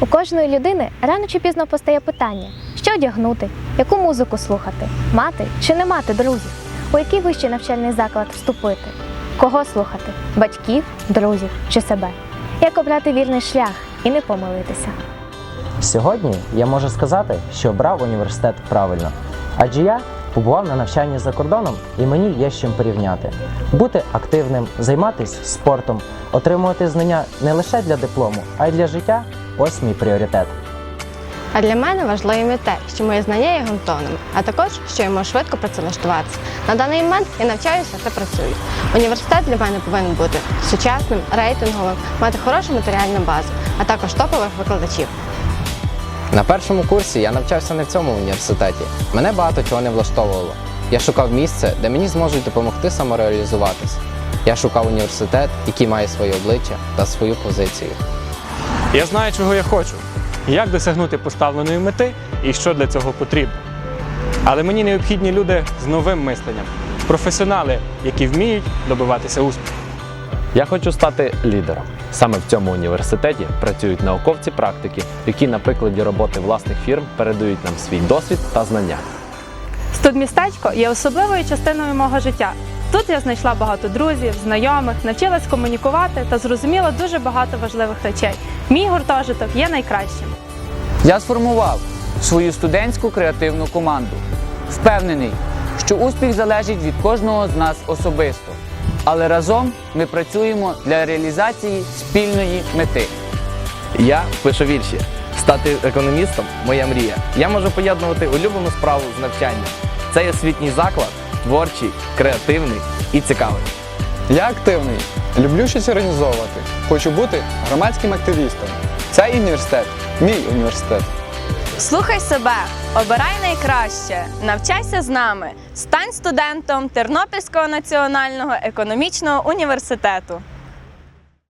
У кожної людини рано чи пізно постає питання, що одягнути, яку музику слухати, мати чи не мати друзів, у який вищий навчальний заклад вступити, кого слухати батьків, друзів чи себе, як обрати вірний шлях і не помилитися. Сьогодні я можу сказати, що обрав університет правильно, адже я побував на навчанні за кордоном і мені є з чим порівняти. Бути активним, займатися спортом, отримувати знання не лише для диплому, а й для життя ось мій пріоритет. А для мене важливим є те, що мої знання є ґрунтовними, а також що я можу швидко працевлаштуватися. На даний момент я навчаюся та працюю. Університет для мене повинен бути сучасним, рейтинговим, мати хорошу матеріальну базу, а також топових викладачів. На першому курсі я навчався не в цьому університеті. Мене багато чого не влаштовувало. Я шукав місце, де мені зможуть допомогти самореалізуватись. Я шукав університет, який має своє обличчя та свою позицію. Я знаю, чого я хочу, як досягнути поставленої мети і що для цього потрібно. Але мені необхідні люди з новим мисленням, професіонали, які вміють добиватися успіху. Я хочу стати лідером. Саме в цьому університеті працюють науковці-практики, які на прикладі роботи власних фірм передають нам свій досвід та знання. Студмістечко є особливою частиною мого життя. Тут я знайшла багато друзів, знайомих, навчилась комунікувати та зрозуміла дуже багато важливих речей. Мій гуртожиток є найкращим. Я сформував свою студентську креативну команду. Впевнений, що успіх залежить від кожного з нас особисто. Але разом ми працюємо для реалізації спільної мети. Я пишу вірші. Стати економістом моя мрія. Я можу поєднувати улюблену справу з навчанням. Цей освітній заклад творчий, креативний і цікавий. Я активний, люблю щось організовувати. Хочу бути громадським активістом. Цей університет мій університет. Слухай себе, обирай найкраще, навчайся з нами, стань студентом Тернопільського національного економічного університету.